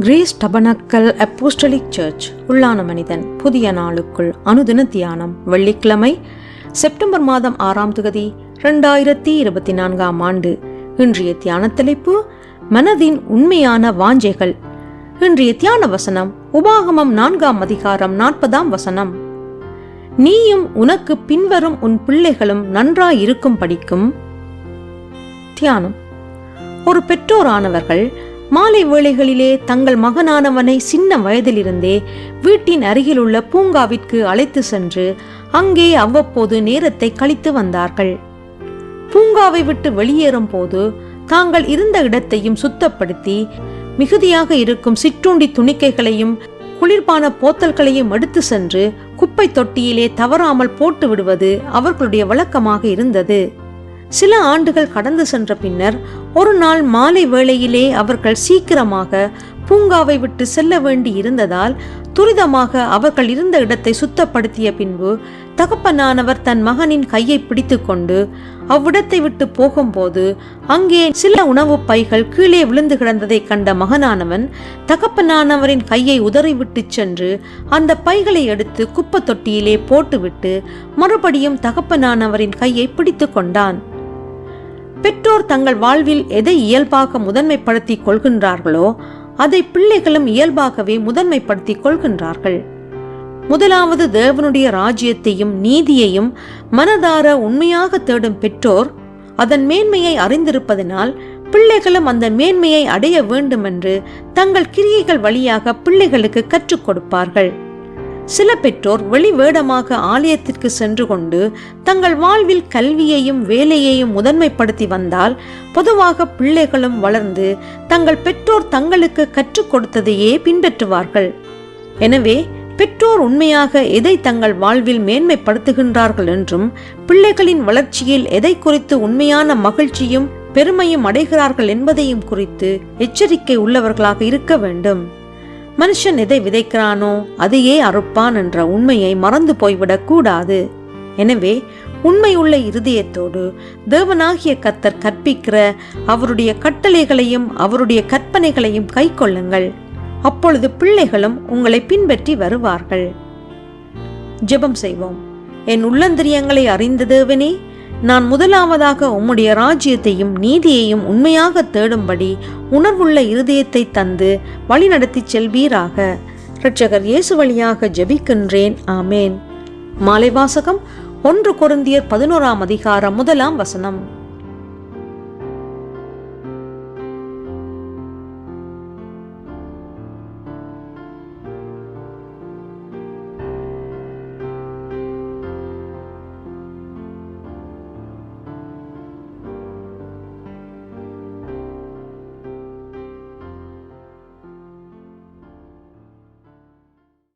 Grace tabernacle apostolic search உள்ளான மனிதன் புதிய நாளுக்குள் அனுதின தியானம் வெள்ளிக்கிழமை செப்டம்பர் மாதம் ஆறாம் தொகுதி ரெண்டாயிரத்தி இருபத்தி நான்காம் ஆண்டு. இன்றைய தியான தலைப்பு மனதின் உண்மையான வாஞ்சைகள். இன்றைய தியான வசனம் உபாகமம் நான்காம் அதிகாரம் நாற்பதாம் வசனம். நீயும் உனக்கு பின்வரும் உன் பிள்ளைகளும் நன்றாயிருக்கும் படிக்கும் தியானம். ஒரு பெற்றோரானவர்கள் மாலை வேளைகளிலே தங்கள் மகனானவனை சின்ன வயதிலிருந்தே வீட்டின் அருகிலுள்ள பூங்காவிற்கு அழைத்து சென்று அங்கே அவ்வப்போது நேரத்தை கழித்து வந்தார்கள். பூங்காவை விட்டு வெளியேறும் போது தாங்கள் இருந்த இடத்தையும் சுத்தப்படுத்தி மிகுதியாக இருக்கும் சிற்றுண்டி துணிக்கைகளையும் குளிர்பான போத்தல்களையும் எடுத்து சென்று குப்பை தொட்டியிலே தவறாமல் போட்டு விடுவது அவர்களுடைய வழக்கமாக இருந்தது. சில ஆண்டுகள் கடந்து சென்ற பின்னர் ஒரு நாள் மாலை வேளையிலே அவர்கள் சீக்கிரமாக பூங்காவை விட்டு செல்ல வேண்டி இருந்ததால் துரிதமாக அவர்கள் இருந்த இடத்தை சுத்தப்படுத்திய பின்பு தகப்பனானவர் தன் மகனின் கையை பிடித்துக்கொண்டு அவ்விடத்தை விட்டு போகும்போது அங்கே சில உணவுப் பைகள் கீழே விழுந்து கிடந்ததை கண்ட மகனானவன் தகப்பனானவரின் கையை உதறிவிட்டு சென்று அந்த பைகளை எடுத்து குப்பை தொட்டியிலே போட்டுவிட்டு மறுபடியும் தகப்பனானவரின் கையை பிடித்து கொண்டான். பெற்றோர் தங்கள் வாழ்வில் எதை இயல்பாக முதன்மைப்படுத்திக் கொள்கின்றார்களோ அதை பிள்ளைகளும் இயல்பாகவே முதன்மைப்படுத்திக் கொள்கின்றார்கள். முதலாவது தேவனுடைய ராஜ்யத்தையும் நீதியையும் மனதார உண்மையாக தேடும் பெற்றோர் அதன் மேன்மையை அறிந்திருப்பதனால் பிள்ளைகளும் அந்த மேன்மையை அடைய வேண்டுமென்று தங்கள் கிரியைகள் வழியாக பிள்ளைகளுக்கு கற்றுக் கொடுப்பார்கள். சில பெற்றோர் வெளிவேடமாக ஆலயத்திற்கு சென்று கொண்டு தங்கள் வாழ்வில் கல்வியையும் வேலையையும் முதன்மைப்படுத்தி வந்தால் பொதுவாக பிள்ளைகளும் வளர்ந்து தங்கள் பெற்றோர் தங்களுக்கு கற்றுக் கொடுத்ததையே பின்பற்றுவார்கள். எனவே பெற்றோர் உண்மையாக எதை தங்கள் வாழ்வில் மேன்மைப்படுத்துகின்றார்கள் என்றும் பிள்ளைகளின் வளர்ச்சியில் எதை குறித்து உண்மையான மகிழ்ச்சியும் பெருமையும் அடைகிறார்கள் என்பதையும் குறித்து எச்சரிக்கை உள்ளவர்களாக இருக்க வேண்டும். மனுஷன் எதை விதைக்கிறானோ அதையே அறுப்பான் என்ற உண்மையை மறந்து போய்விடக் கூடாது. எனவே உண்மையுள்ள இருதயத்தோடு தேவனாகிய கத்தர் கற்பிக்கிற அவருடைய கட்டளைகளையும் அவருடைய கற்பனைகளையும் கைக்கொள்ளுங்கள் அப்பொழுது பிள்ளைகளும் உங்களை பின்பற்றி வருவார்கள். ஜெபம் செய்வோம். என் உள்ளந்திரியங்களை அறிந்த தேவனே நான் முதலாவதாக உம்முடைய ராஜ்யத்தையும் நீதியையும் உண்மையாக தேடும்படி உணர்வுள்ள இருதயத்தை தந்து வழிநடத்தி செல்வீராக. இரட்சகர் இயேசு வழியாக ஜெபிக்கின்றேன். ஆமேன். மாலை வாசகம் ஒன்று குருந்தியர் பதினோராம் அதிகாரம் முதலாம் வசனம்.